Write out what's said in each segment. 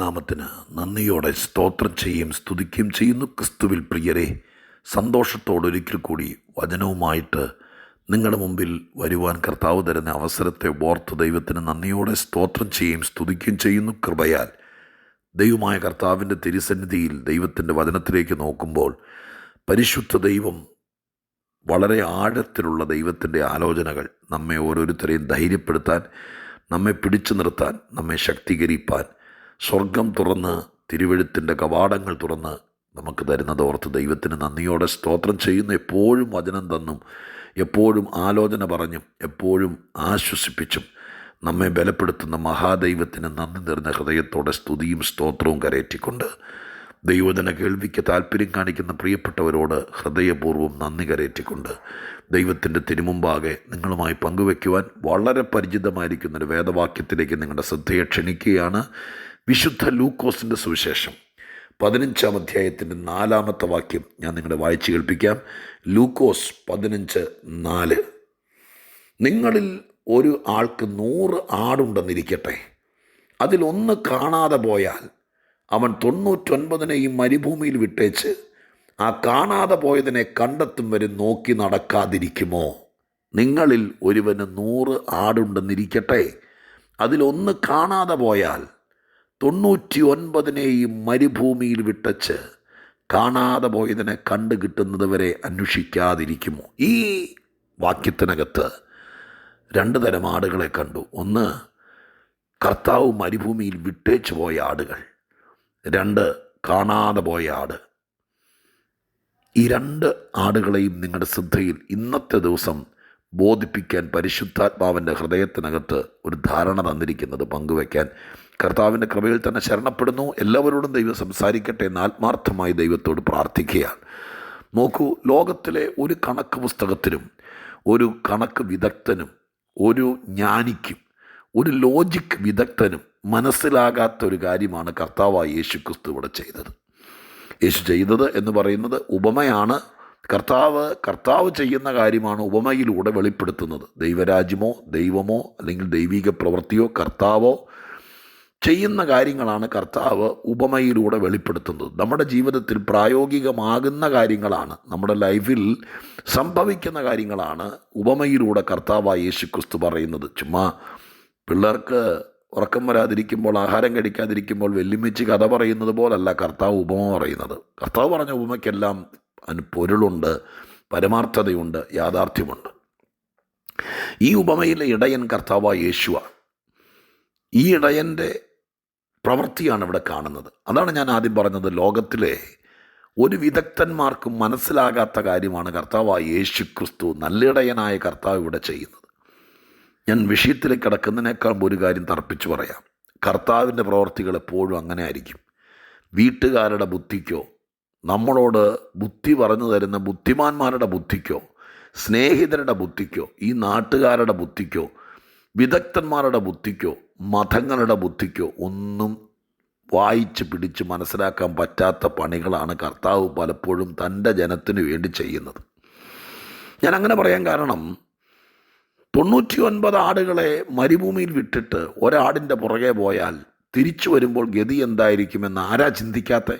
തിരുനാമത്തിന് നന്ദിയോടെ സ്തോത്രം ചെയ്യുകയും സ്തുതിക്കുകയും ചെയ്യുന്നു. ക്രിസ്തുവിൽ പ്രിയരെ സന്തോഷത്തോടൊരിക്കൽ കൂടി വചനവുമായിട്ട് നിങ്ങളുടെ മുമ്പിൽ വരുവാൻ കർത്താവ് തരുന്ന അവസരത്തെ ഓർത്ത് ദൈവത്തിന് നന്ദിയോടെ സ്തോത്രം ചെയ്യുകയും സ്തുതിക്കുകയും ചെയ്യുന്നു. കൃപയാൽ ദൈവമായ കർത്താവിന്റെ തിരുസന്നിധിയിൽ ദൈവത്തിന്റെ വചനത്തിലേക്ക് നോക്കുമ്പോൾ പരിശുദ്ധ ദൈവം വളരെ ആഴത്തിലുള്ള ദൈവത്തിന്റെ ആലോചനകൾ നമ്മെ ഓരോരുത്തരെയും ധൈര്യപ്പെടുത്താൻ നമ്മെ പിടിച്ചു നിർത്താൻ നമ്മെ ശക്തീകരിപ്പാൻ സ്വർഗം തുറന്ന് തിരുവഴുത്തിന്റെ കവാടങ്ങൾ തുറന്ന് നമുക്ക് തരുന്നത് ഓർത്ത് ദൈവത്തിന് നന്ദിയോടെ സ്തോത്രം ചെയ്യുന്ന. എപ്പോഴും വചനം തന്നും എപ്പോഴും ആലോചന പറഞ്ഞും എപ്പോഴും ആശ്വസിപ്പിച്ചും നമ്മെ ബലപ്പെടുത്തുന്ന മഹാദൈവത്തിന് നന്ദി നിറഞ്ഞ ഹൃദയത്തോടെ സ്തുതിയും സ്തോത്രവും കരയറ്റിക്കൊണ്ട് ദൈവജന കേൾവിക്ക് താല്പര്യം കാണിക്കുന്ന പ്രിയപ്പെട്ടവരോട് ഹൃദയപൂർവം നന്ദി കരയറ്റിക്കൊണ്ട് ദൈവത്തിന്റെ തിരുമുമ്പാകെ നിങ്ങളുമായി പങ്കുവയ്ക്കുവാൻ വളരെ പരിചിതമായിരിക്കുന്ന ഒരു വേദവാക്യത്തിലേക്ക് നിങ്ങളുടെ ശ്രദ്ധയെ ക്ഷണിക്കുകയാണ്. വിശുദ്ധ ലൂക്കോസിന്റെ സുവിശേഷം. പതിനഞ്ചാം അധ്യായത്തിന്റെ നാലാമത്തെ വാക്യം ഞാൻ നിങ്ങളെ വായിച്ചു കേൾപ്പിക്കാം. ലൂക്കോസ് പതിനഞ്ച് നാല്. നിങ്ങളിൽ ഒരു ആൾക്ക് നൂറ് ആടുണ്ടെന്നിരിക്കട്ടെ. അതിലൊന്ന് കാണാതെ പോയാൽ അവൻ തൊണ്ണൂറ്റൊൻപതിനെയും മരുഭൂമിയിൽ വിട്ടേച്ച് ആ കാണാതെ പോയതിനെ കണ്ടെത്തും വരെ നോക്കി നടക്കാതിരിക്കുമോ? നിങ്ങളിൽ ഒരുവന് നൂറ് ആടുണ്ടെന്നിരിക്കട്ടെ. അതിലൊന്ന് കാണാതെ പോയാൽ തൊണ്ണൂറ്റി ഒൻപതിനെയും മരുഭൂമിയിൽ വിട്ടച്ച് കാണാതെ പോയതിനെ കണ്ടു കിട്ടുന്നത് വരെ അന്വേഷിക്കാതിരിക്കുമോ? ഈ വാക്യത്തിനകത്ത് രണ്ട് തരം ആടുകളെ കണ്ടു. ഒന്ന് കർത്താവ് മരുഭൂമിയിൽ വിട്ടേച്ചു പോയ ആടുകൾ. രണ്ട് കാണാതെ പോയ ആട്. ഈ രണ്ട് ആടുകളെയും നിങ്ങളുടെ ശ്രദ്ധയിൽ ഇന്നത്തെ ദിവസം ബോധിപ്പിക്കാൻ പരിശുദ്ധാത്മാവിന്റെ ഹൃദയത്തിനകത്ത് ഒരു ധാരണ തന്നിരിക്കുന്നത് പങ്കുവയ്ക്കാൻ കർത്താവിന്റെ കൃപയിൽ തന്നെ ശരണപ്പെടുന്നു. എല്ലാവരോടും ദൈവം സംസാരിക്കട്ടെ എന്ന് ആത്മാർത്ഥമായി ദൈവത്തോട് പ്രാർത്ഥിക്കുകയാണ്. നോക്കൂ ലോകത്തിലെ ഒരു കണക്ക് പുസ്തകത്തിനും ഒരു കണക്ക് വിദഗ്ധനും ഒരു ജ്ഞാനിക്കും ഒരു ലോജിക് വിദഗ്ധനും മനസ്സിലാകാത്ത ഒരു കാര്യമാണ് കർത്താവായ യേശു ക്രിസ്തു ഇവിടെ ചെയ്തത്. യേശു ചെയ്തത് എന്ന് പറയുന്നത് ഉപമയാണ്. കർത്താവ് കർത്താവ് ചെയ്യുന്ന കാര്യമാണ് ഉപമയിലൂടെ വെളിപ്പെടുത്തുന്നത്. ദൈവരാജ്യമോ ദൈവമോ അല്ലെങ്കിൽ ദൈവിക പ്രവൃത്തിയോ കർത്താവോ ചെയ്യുന്ന കാര്യങ്ങളാണ് കർത്താവ് ഉപമയിലൂടെ വെളിപ്പെടുത്തുന്നത്. നമ്മുടെ ജീവിതത്തിൽ പ്രായോഗികമാകുന്ന കാര്യങ്ങളാണ് നമ്മുടെ ലൈഫിൽ സംഭവിക്കുന്ന കാര്യങ്ങളാണ് ഉപമയിലൂടെ കർത്താവായ യേശു ക്രിസ്തു പറയുന്നത്. ചുമ്മാ പിള്ളേർക്ക് ഉറക്കം വരാതിരിക്കുമ്പോൾ ആഹാരം കഴിക്കാതിരിക്കുമ്പോൾ വെല്ലുമിച്ച് കഥ പറയുന്നത് പോലല്ല കർത്താവ് ഉപമ പറയുന്നത്. കർത്താവ് പറഞ്ഞ ഉപമയ്ക്കെല്ലാം അതിന് പൊരുളുണ്ട് പരമാർത്ഥതയുണ്ട് യാഥാർത്ഥ്യമുണ്ട്. ഈ ഉപമയിലെ ഇടയൻ കർത്താവായ യേശുവാണ്. ഈ ഇടയന്റെ പ്രവൃത്തിയാണ് ഇവിടെ കാണുന്നത്. അതാണ് ഞാൻ ആദ്യം പറഞ്ഞത്. ലോകത്തിലെ ഒരു വിദഗ്ധന്മാർക്കും മനസ്സിലാകാത്ത കാര്യമാണ് കർത്താവായ യേശു ക്രിസ്തു നല്ലിടയനായ കർത്താവ് ഇവിടെ ചെയ്യുന്നത്. ഞാൻ വിഷയത്തിലേക്ക് കിടക്കുന്നതിനേക്കാൾ ഒരു കാര്യം തർപ്പിച്ചു പറയാം. കർത്താവിന്റെ പ്രവർത്തികൾ എപ്പോഴും അങ്ങനെ ആയിരിക്കും. വീട്ടുകാരുടെ ബുദ്ധിക്കോ നമ്മളോട് ബുദ്ധി പറഞ്ഞു തരുന്ന ബുദ്ധിമാന്മാരുടെ ബുദ്ധിക്കോ സ്നേഹിതരുടെ ബുദ്ധിക്കോ ഈ നാട്ടുകാരുടെ ബുദ്ധിക്കോ വിദഗ്ധന്മാരുടെ ബുദ്ധിക്കോ മതങ്ങളുടെ ബുദ്ധിക്കോ ഒന്നും വായിച്ച് പിടിച്ച് മനസ്സിലാക്കാൻ പറ്റാത്ത പണികളാണ് കർത്താവ് പലപ്പോഴും തന്റെ ജനത്തിന് വേണ്ടി ചെയ്യുന്നത്. ഞാൻ അങ്ങനെ പറയാൻ കാരണം തൊണ്ണൂറ്റി ഒൻപത് ആടുകളെ മരുഭൂമിയിൽ വിട്ടിട്ട് ഒരാടിന്റെ പുറകെ പോയാൽ തിരിച്ചു വരുമ്പോൾ ഗതി എന്തായിരിക്കുമെന്ന് ആരാ ചിന്തിക്കാത്ത?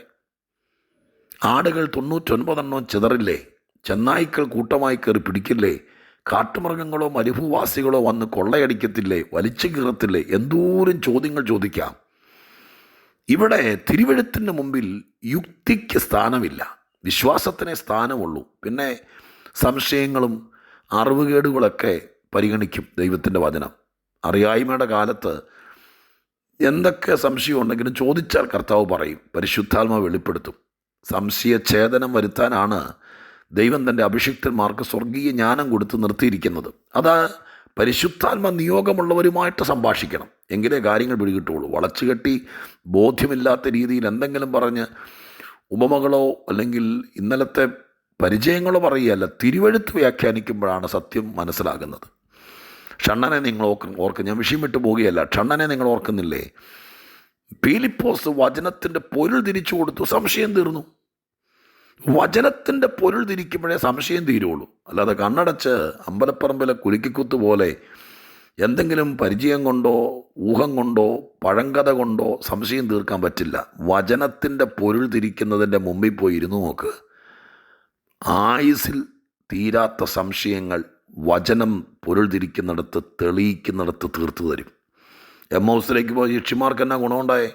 ആടുകൾ തൊണ്ണൂറ്റൊൻപതെണ്ണം ചിതറില്ലേ? ചെന്നായ്ക്കൾ കൂട്ടമായി കയറി പിടിക്കില്ലേ? കാട്ടുമൃഗങ്ങളോ മരുഭൂവാസികളോ വന്ന് കൊള്ളയടിക്കത്തില്ലേ? വലിച്ചു കീറത്തില്ലേ? എന്തോരം ചോദ്യങ്ങൾ ചോദിക്കാം. ഇവിടെ തിരുവഴുത്തിന്റെ മുമ്പിൽ യുക്തിക്ക് സ്ഥാനമില്ല. വിശ്വാസത്തിനെ സ്ഥാനമുള്ളൂ. പിന്നെ സംശയങ്ങളും അറിവുകേടുകളൊക്കെ പരിഗണിക്കും ദൈവത്തിന്റെ വചനം. അറിയായ്മയുടെ കാലത്ത് എന്തൊക്കെ സംശയം ഉണ്ടെങ്കിലും ചോദിച്ചാൽ കർത്താവ് പറയും. പരിശുദ്ധാത്മ വെളിപ്പെടുത്തും. സംശയഛേദനം വരുത്താനാണ് ദൈവം തന്റെ അഭിഷിക്തന്മാർക്ക് സ്വർഗീയ ജ്ഞാനം കൊടുത്ത് നിർത്തിയിരിക്കുന്നത്. അത് പരിശുദ്ധാത്മ നിയോഗമുള്ളവരുമായിട്ട് സംഭാഷിക്കണം. എങ്കിലേ കാര്യങ്ങൾ പിടികിട്ടുള്ളൂ വളച്ചുകെട്ടി ബോധ്യമില്ലാത്ത രീതിയിൽ എന്തെങ്കിലും പറഞ്ഞ് ഉപമകളോ അല്ലെങ്കിൽ ഇന്നലത്തെ പരിചയങ്ങളോ പറയുകയല്ല തിരുവഴുത്ത് വ്യാഖ്യാനിക്കുമ്പോഴാണ് സത്യം മനസ്സിലാകുന്നത്. ഷണ്ണനെ നിങ്ങൾ ഓർക്ക ഓർക്കും ഞാൻ വിഷയം വിട്ടു പോവുകയല്ല. ഷണ്ണനെ നിങ്ങൾ ഓർക്കുന്നില്ലേ? പീലിപ്പോസ് വചനത്തിന്റെ പൊരുൾ തിരിച്ചു കൊടുത്തു സംശയം തീർന്നു. വചനത്തിന്റെ പൊരുൾ തിരിക്കുമ്പോഴേ സംശയം തീരുള്ളൂ. അല്ലാതെ കണ്ണടച്ച് അമ്പലപ്പറമ്പിലെ കുലുക്കിക്കുത്ത് പോലെ എന്തെങ്കിലും പരിചയം കൊണ്ടോ ഊഹം കൊണ്ടോ പഴങ്കഥ കൊണ്ടോ സംശയം തീർക്കാൻ പറ്റില്ല. വചനത്തിന്റെ പൊരുൾ തിരിക്കുന്നതിന്റെ മുമ്പിൽ പോയി ഇരുന്നു നോക്ക്. ആയുസിൽ തീരാത്ത സംശയങ്ങൾ വചനം പൊരുൾ തിരിക്കുന്നിടത്ത് തെളിയിക്കുന്നിടത്ത് തീർത്തു തരും. എം ഹൗസിലേക്ക് പോയി ശിക്ഷിമാർക്ക് എന്നാ ഗുണമുണ്ടായേ?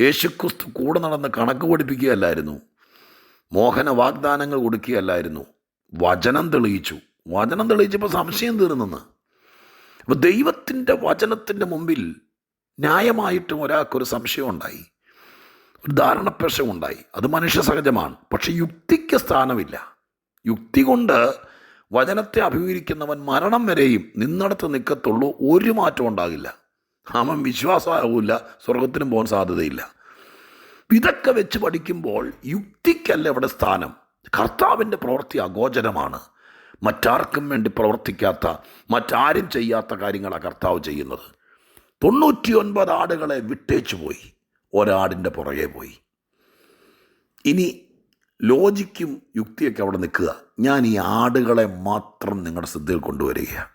യേശുക്രിസ്തു കൂടെ നടന്ന് കണക്ക് പഠിപ്പിക്കുകയല്ലായിരുന്നു. മോഹന വാഗ്ദാനങ്ങൾ കൊടുക്കുകയല്ലായിരുന്നു. വചനം തെളിയിച്ചു. വചനം തെളിയിച്ചപ്പോൾ സംശയം തീർന്നെന്ന്. അപ്പോൾ ദൈവത്തിന്റെ വചനത്തിന്റെ മുമ്പിൽ ന്യായമായിട്ടും ഒരാൾക്കൊരു സംശയം ഉണ്ടായി. ഒരു ധാരണപ്രശ്നമുണ്ടായി അത് മനുഷ്യ സഹജമാണ്. പക്ഷെ യുക്തിക്ക് സ്ഥാനമില്ല. യുക്തി കൊണ്ട് വചനത്തെ അഭിമുഖീകരിക്കുന്നവൻ മരണം വരെയും നിന്നിടത്ത് നിൽക്കത്തുള്ളൂ. ഒരു മാറ്റം ഉണ്ടാകില്ല. അവൻ വിശ്വാസമാകില്ല സ്വർഗത്തിനും പോകാൻ സാധ്യതയില്ല. ഇതൊക്കെ വെച്ച് പഠിക്കുമ്പോൾ യുക്തിക്കല്ല ഇവിടെ സ്ഥാനം? കർത്താവിന്റെ പ്രവൃത്തി അഗോചരമാണ്. മറ്റാർക്കും വേണ്ടി പ്രവർത്തിക്കാത്ത മറ്റാരും ചെയ്യാത്ത കാര്യങ്ങളാണ് കർത്താവ് ചെയ്യുന്നത്. തൊണ്ണൂറ്റിയൊൻപത് ആടുകളെ വിട്ടേച്ചു പോയി. ഒരാടിന്റെ പുറകെ പോയി. ഇനി ലോജിക്കും യുക്തിയൊക്കെ അവിടെ നിൽക്കുക. ഞാൻ ഈ ആടുകളെ മാത്രം നിങ്ങളുടെ ശ്രദ്ധയിൽ കൊണ്ടുവരികയാണ്.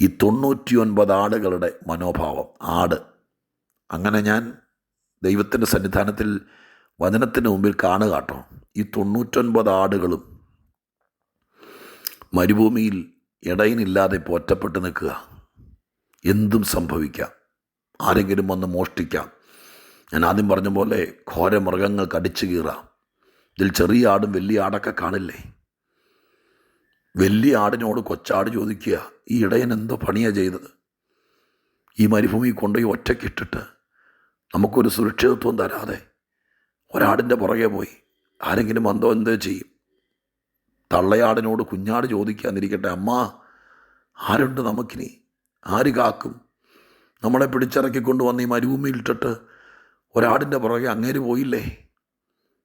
ഈ തൊണ്ണൂറ്റിയൊൻപത് ആടുകളുടെ മനോഭാവം ആട്. അങ്ങനെ ഞാൻ ദൈവത്തിന്റെ സന്നിധാനത്തിൽ വചനത്തിന് മുമ്പിൽ കാണുക കേട്ടോ. ഈ തൊണ്ണൂറ്റൊൻപത് ആടുകളും മരുഭൂമിയിൽ ഇടയിനില്ലാതെ പോറ്റപ്പെട്ട് നിൽക്കുക. എന്തും സംഭവിക്കാം. ആരെങ്കിലും വന്ന് മോഷ്ടിക്കാം. ഞാൻ ആദ്യം പറഞ്ഞ പോലെ ഘോര മൃഗങ്ങൾ കടിച്ചു കീറാം ഇതിൽ ചെറിയ ആടും വലിയ ആടൊക്കെ കാണില്ലേ? വലിയ ആടിനോട് കൊച്ചാട് ചോദിക്കുക ഈ ഇടയൻ എന്തോ പണിയാണ് ചെയ്തത്? ഈ മരുഭൂമി കൊണ്ടുപോയി ഒറ്റയ്ക്കിട്ടിട്ട് നമുക്കൊരു സുരക്ഷിതത്വം തരാതെ ഒരാടിന്റെ പുറകെ പോയി ആരെങ്കിലും വന്നോ എന്തോ ചെയ്യും. തള്ളയാടിനോട് കുഞ്ഞാട് ചോദിക്കാതിരിക്കട്ടെ അമ്മ ആരുണ്ട് നമുക്കിനി? ആര് കാക്കും? നമ്മളെ പിടിച്ചിറക്കിക്കൊണ്ട് വന്ന് ഈ മരുഭൂമിയിലിട്ടിട്ട് ഒരാടിന്റെ പുറകെ അങ്ങേര് പോയില്ലേ?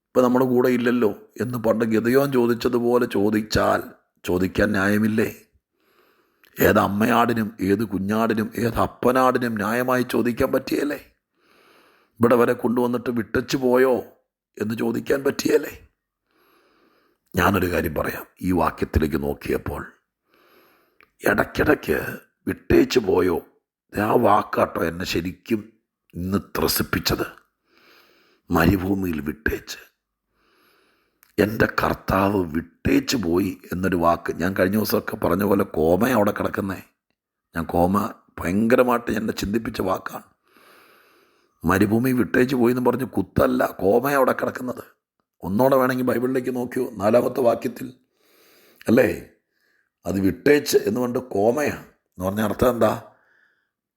ഇപ്പം നമ്മുടെ കൂടെ ഇല്ലല്ലോ? എന്ന് പണ്ട് ഗതയോൻ ചോദിച്ചതുപോലെ ചോദിച്ചാൽ ചോദിക്കാൻ ന്യായമില്ലേ? ഏത് അമ്മയാടിനും ഏത് കുഞ്ഞാടിനും ഏത് അപ്പനാടിനും ന്യായമായി ചോദിക്കാൻ പറ്റിയല്ലേ? ഇവിടെ വരെ കൊണ്ടുവന്നിട്ട് വിട്ടച്ചു പോയോ എന്ന് ചോദിക്കാൻ പറ്റിയല്ലേ? ഞാനൊരു കാര്യം പറയാം. ഈ വാക്യത്തിലേക്ക് നോക്കിയപ്പോൾ ഇടയ്ക്കിടയ്ക്ക് വിട്ടേച്ച് പോയോ? ആ വാക്കാട്ടോ എന്നെ ശരിക്കും ഇന്ന് ത്രസിപ്പിച്ചത്. മരുഭൂമിയിൽ വിട്ടേച്ച്. എന്റെ കർത്താവ് വിട്ടേച്ച് പോയി എന്നൊരു വാക്ക്. ഞാൻ കഴിഞ്ഞ ദിവസമൊക്കെ പറഞ്ഞ പോലെ കോമ അവിടെ കിടക്കുന്നേ ഞാൻ കോമ ഭയങ്കരമായിട്ട് എന്നെ ചിന്തിപ്പിച്ച വാക്കാണ്. മരുഭൂമി വിട്ടേച്ച് പോയി എന്ന് പറഞ്ഞ് കുത്തല്ല കോമയാണ് അവിടെ കിടക്കുന്നത്. ഒന്നോടെ വേണമെങ്കിൽ ബൈബിളിലേക്ക് നോക്കിയോ നാലാമത്തെ വാക്യത്തിൽ. അല്ലേ? അത് വിട്ടേച്ച് എന്ന് പറഞ്ഞ് കോമയാണ് എന്ന് പറഞ്ഞ അർത്ഥം എന്താ?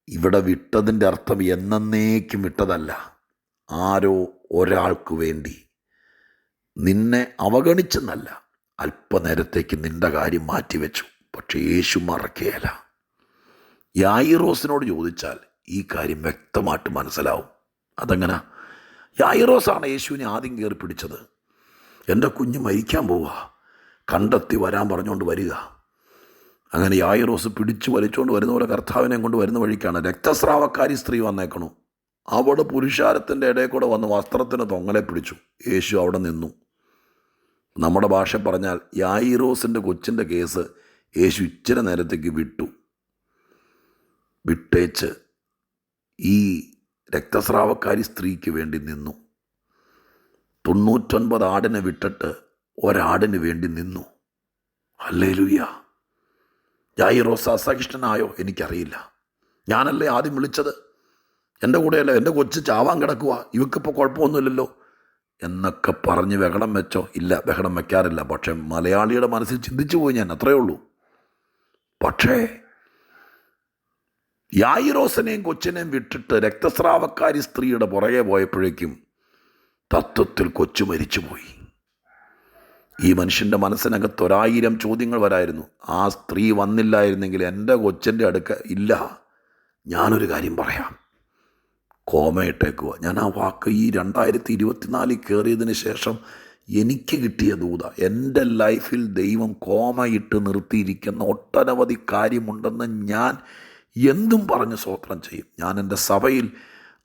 ഇവിടെ വിട്ടതിന്റെ അർത്ഥം എന്നേക്കും വിട്ടതല്ല. ആരോ ഒരാൾക്ക് വേണ്ടി. നിന്നെ അവഗണിച്ചെന്നല്ല. അല്പനേരത്തേക്ക് നിന്റെ കാര്യം മാറ്റിവെച്ചു. പക്ഷേ യേശു മറക്കുകയല്ല. യായിറോസിനോട് ചോദിച്ചാൽ ഈ കാര്യം വ്യക്തമായിട്ട് മനസ്സിലാവും. അതെങ്ങനെ. യായിറോസാണ് യേശുവിനെ ആദ്യം കയറി പിടിച്ചത്. എന്റെ കുഞ്ഞ് മരിക്കാൻ പോവുക. കണ്ടെത്തി വരാൻ പറഞ്ഞുകൊണ്ട് വരിക. അങ്ങനെ യായിറോസ് പിടിച്ചു വലിച്ചുകൊണ്ട് വരുന്ന പോലെ കർത്താവിനെ കൊണ്ട് വരുന്ന വഴിക്കാണ്. രക്തസ്രാവക്കാരി സ്ത്രീ വന്നേക്കണു. അവിടെ പുരുഷാരത്തിന്റെ ഇടയിൽ കൂടെ വന്ന് വസ്ത്രത്തിന് തൊങ്ങലെ പിടിച്ചു. യേശു അവിടെ നിന്നു. നമ്മുടെ ഭാഷ പറഞ്ഞാൽ യായിറോസിന്റെ കൊച്ചിന്റെ കേസ് യേശു ഇച്ചിരി നേരത്തേക്ക് വിട്ടു. വിട്ടേച്ച് ഈ രക്തസ്രാവക്കാരി സ്ത്രീക്ക് വേണ്ടി നിന്നു. തൊണ്ണൂറ്റൊൻപത് ആടിനെ വിട്ടിട്ട് ഒരാടിന് വേണ്ടി നിന്നു. അല്ലേ ലുയ്യ ജായിറോസ് അസഹിഷ്ണനായോ എനിക്കറിയില്ല. ഞാനല്ലേ ആദ്യം വിളിച്ചത്? എന്റെ കൂടെയല്ല എന്റെ കൊച്ച് ചാവാൻ കിടക്കുക ഇവക്കിപ്പോൾ കുഴപ്പമൊന്നുമില്ലല്ലോ. എന്നൊക്കെ പറഞ്ഞ് ബഹളം വെച്ചോ? ഇല്ല ബഹളം വയ്ക്കാറില്ല പക്ഷേ മലയാളിയുടെ മനസ്സിൽ ചിന്തിച്ചു പോയി ഞാൻ അത്രയേ ഉള്ളൂ. പക്ഷേ യായിറോസനെയും കൊച്ചിനെയും വിട്ടിട്ട് രക്തസ്രാവക്കാരി സ്ത്രീയുടെ പുറകെ പോയപ്പോഴേക്കും തത്വത്തിൽ കൊച്ചു മരിച്ചുപോയി. ഈ മനുഷ്യന്റെ മനസ്സിനകത്ത് ഒരായിരം ചോദ്യങ്ങൾ വരായിരുന്നു. ആ സ്ത്രീ വന്നില്ലായിരുന്നെങ്കിൽ എന്റെ കൊച്ചന്റെ അടുക്ക ഇല്ല. ഞാനൊരു കാര്യം പറയാം. കോമയിട്ടേക്കുക ഞാൻ ആ വാക്ക് ഈ രണ്ടായിരത്തി ഇരുപത്തിനാലിൽ കയറിയതിന് ശേഷം എനിക്ക് കിട്ടിയ ദൂത എന്റെ ലൈഫിൽ ദൈവം കോമയിട്ട് നിർത്തിയിരിക്കുന്ന ഒട്ടനവധി കാര്യമുണ്ടെന്ന് ഞാൻ എന്തും പറഞ്ഞ് സ്വോത്രം ചെയ്യും. ഞാൻ എന്റെ സഭയിൽ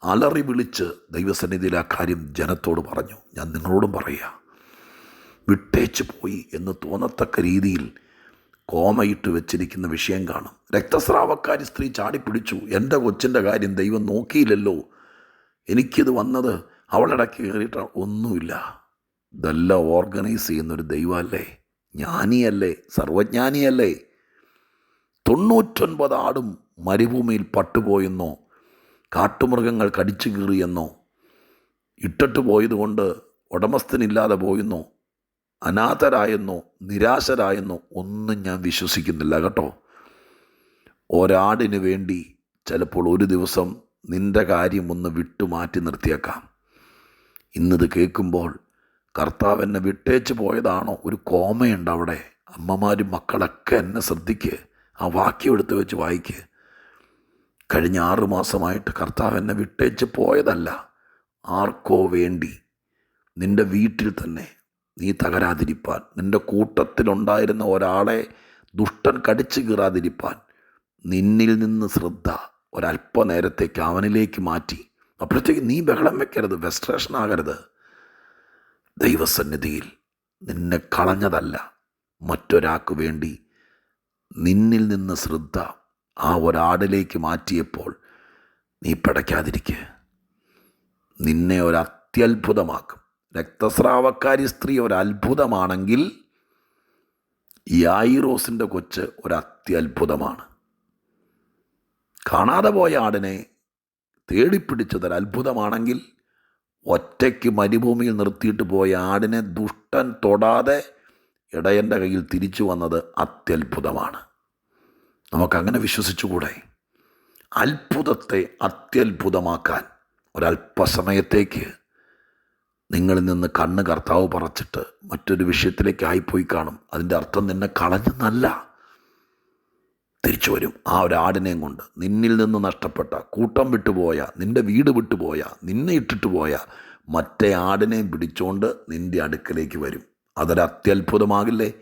അലറി വിളിച്ച് ദൈവസന്നിധിയിൽ ആ കാര്യം ജനത്തോട് പറഞ്ഞു. ഞാൻ നിങ്ങളോടും പറയുക വിട്ടേച്ച് പോയി എന്ന് തോന്നത്തക്ക രീതിയിൽ കോമയിട്ട് വെച്ചിരിക്കുന്ന വിഷയം കാണും. രക്തസ്രാവക്കാരി സ്ത്രീ ചാടിപ്പിടിച്ചു എന്റെ കൊച്ചിന്റെ കാര്യം ദൈവം നോക്കിയില്ലല്ലോ. എനിക്കിത് വന്നത് അവളിടയ്ക്ക് കയറിയിട്ട് ഒന്നുമില്ല. ഇതെല്ലാം ഓർഗനൈസ് ചെയ്യുന്നൊരു ദൈവമല്ലേ? ജ്ഞാനിയല്ലേ? സർവജ്ഞാനിയല്ലേ? തൊണ്ണൂറ്റൊൻപത് ആടും മരുഭൂമിയിൽ പട്ടുപോയെന്നോ കാട്ടുമൃഗങ്ങൾ കടിച്ചു കീറിയെന്നോ ഇട്ടിട്ട് പോയതുകൊണ്ട് ഉടമസ്ഥനില്ലാതെ പോയെന്നോ അനാഥരായെന്നോ നിരാശരായെന്നോ ഒന്നും ഞാൻ വിശ്വസിക്കുന്നില്ല കേട്ടോ. ഒരാടിന് വേണ്ടി ചിലപ്പോൾ ഒരു ദിവസം നിന്റെ കാര്യം ഒന്ന് വിട്ടു മാറ്റി നിർത്തിയേക്കാം. ഇന്നത് കേൾക്കുമ്പോൾ കർത്താവ് എന്നെ വിട്ടേച്ച് പോയതാണോ ഒരു കോമയുണ്ട് അവിടെ. അമ്മമാരും മക്കളൊക്കെ എന്നെ ശ്രദ്ധിക്ക്. ആ വാക്യം എടുത്ത് വെച്ച് വായിക്ക്. കഴിഞ്ഞ ആറു മാസമായിട്ട് കർത്താവ് എന്നെ വിട്ടേച്ച് പോയതല്ല. ആർക്കോ വേണ്ടി നിന്റെ വീട്ടിൽ തന്നെ നീ തകരാതിരിപ്പാൻ നിന്റെ കൂട്ടത്തിലുണ്ടായിരുന്ന ഒരാളെ ദുഷ്ടൻ കടിച്ചു കീറാതിരിപ്പാൻ നിന്നിൽ നിന്ന് ശ്രദ്ധ ഒരല്പനേരത്തേക്ക് അവനിലേക്ക് മാറ്റി. അപ്പോഴത്തേക്ക് നീ ബഹളം വെക്കരുത് വെസ്ട്രേഷൻ ആകരുത്. ദൈവസന്നിധിയിൽ നിന്നെ കളഞ്ഞതല്ല. മറ്റൊരാൾക്ക് വേണ്ടി നിന്നിൽ നിന്ന് ശ്രദ്ധ ആ ഒരാടിലേക്ക് മാറ്റിയപ്പോൾ നീ പിടയ്ക്കാതിരിക്കുക നിന്നെ ഒരു രക്തസ്രാവക്കാരി സ്ത്രീ ഒരു അത്ഭുതമാണെങ്കിൽ യായിറോസിന്റെ കൊച്ച് ഒരു കാണാതെ പോയ ആടിനെ തേടിപ്പിടിച്ചതൊരു അത്ഭുതമാണെങ്കിൽ ഒറ്റയ്ക്ക് മരുഭൂമിയിൽ നിർത്തിയിട്ട് പോയ ആടിനെ ദുഷ്ടൻ തൊടാതെ ഇടയന്റെ കയ്യിൽ തിരിച്ചു വന്നത് അത്യത്ഭുതമാണ്. നമുക്കങ്ങനെ വിശ്വസിച്ചുകൂടെ? അത്ഭുതത്തെ അത്യത്ഭുതമാക്കാൻ ഒരല്പസമയത്തേക്ക് നിങ്ങളിൽ നിന്ന് കണ്ണ് കർത്താവ് പറച്ചിട്ട് മറ്റൊരു വിഷയത്തിലേക്ക് ആയിപ്പോയി കാണും. അതിന്റെ അർത്ഥം നിന്നെ കളഞ്ഞെന്നല്ല തിരിച്ചു വരും. ആ ഒരു ആടിനെയും കൊണ്ട്. നിന്നിൽ നിന്ന് നഷ്ടപ്പെട്ട കൂട്ടം വിട്ടുപോയ നിന്റെ വീട് വിട്ടുപോയ നിന്നെ ഇട്ടിട്ട് പോയ മറ്റേ ആടിനെയും പിടിച്ചുകൊണ്ട് നിന്റെ അടുക്കലേക്ക് വരും. അതൊരു അത്യത്ഭുതമാകില്ലേ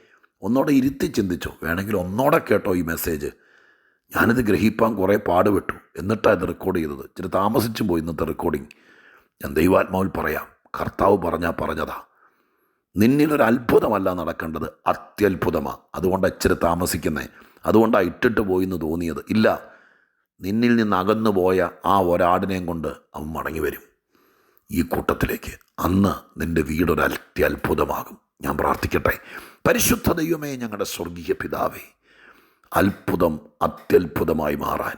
ഒന്നോടെ ഇരുത്തി ചിന്തിച്ചോ. വേണമെങ്കിൽ ഒന്നോടെ കേട്ടോ ഈ മെസ്സേജ് ഞാനിത് ഗ്രഹിപ്പാൻ കുറേ പാടുപെട്ടു. എന്നിട്ടാണ് ഇത് റെക്കോർഡ് ചെയ്തത്. ഇച്ചിരി താമസിച്ചു പോയി ഇന്നത്തെ റെക്കോർഡിങ് ഞാൻ ദൈവാത്മാവിൽ പറയാം. കർത്താവ് പറഞ്ഞാൽ പറഞ്ഞതാ. നിന്നിലൊരു അത്ഭുതമല്ല നടക്കേണ്ടത്. അത്യത്ഭുതമാണ് അതുകൊണ്ട് ഇച്ചിരി താമസിക്കുന്നേ. അതുകൊണ്ടാണ് ഇട്ടിട്ട് പോയി എന്ന് തോന്നിയത്. ഇല്ല. നിന്നിൽ നിന്ന് അകന്നു പോയ ആ ഒരാടിനെയും കൊണ്ട് അവൻ മടങ്ങി വരും. ഈ കൂട്ടത്തിലേക്ക്. അന്ന് നിന്റെ വീടൊരു അത്യത്ഭുതമാകും ഞാൻ പ്രാർത്ഥിക്കട്ടെ. പരിശുദ്ധ ദൈവമേ ഞങ്ങളുടെ സ്വർഗീയ പിതാവേ അത്ഭുതം അത്യത്ഭുതമായി മാറാൻ.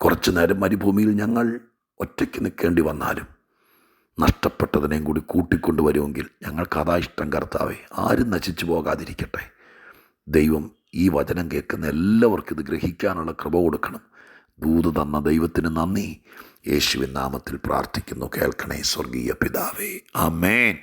കുറച്ചു നേരം മരുഭൂമിയിൽ ഞങ്ങൾ ഒറ്റയ്ക്ക് നിൽക്കേണ്ടി വന്നാലും നഷ്ടപ്പെട്ടതിനെയും കൂടി കൂട്ടിക്കൊണ്ടുവരുമെങ്കിൽ ഞങ്ങൾക്ക് അതാ ഇഷ്ടം കർത്താവേ ആരും നശിച്ചു പോകാതിരിക്കട്ടെ. ദൈവം ഈ വചനം കേൾക്കുന്ന എല്ലാവർക്കും ഇത് ഗ്രഹിക്കാനുള്ള കൃപ കൊടുക്കണം. ദൂത് തന്ന ദൈവത്തിന് നന്ദി. യേശുവിൻ നാമത്തിൽ പ്രാർത്ഥിക്കുന്നു. കേൾക്കണേ സ്വർഗീയ പിതാവേ. ആമേൻ.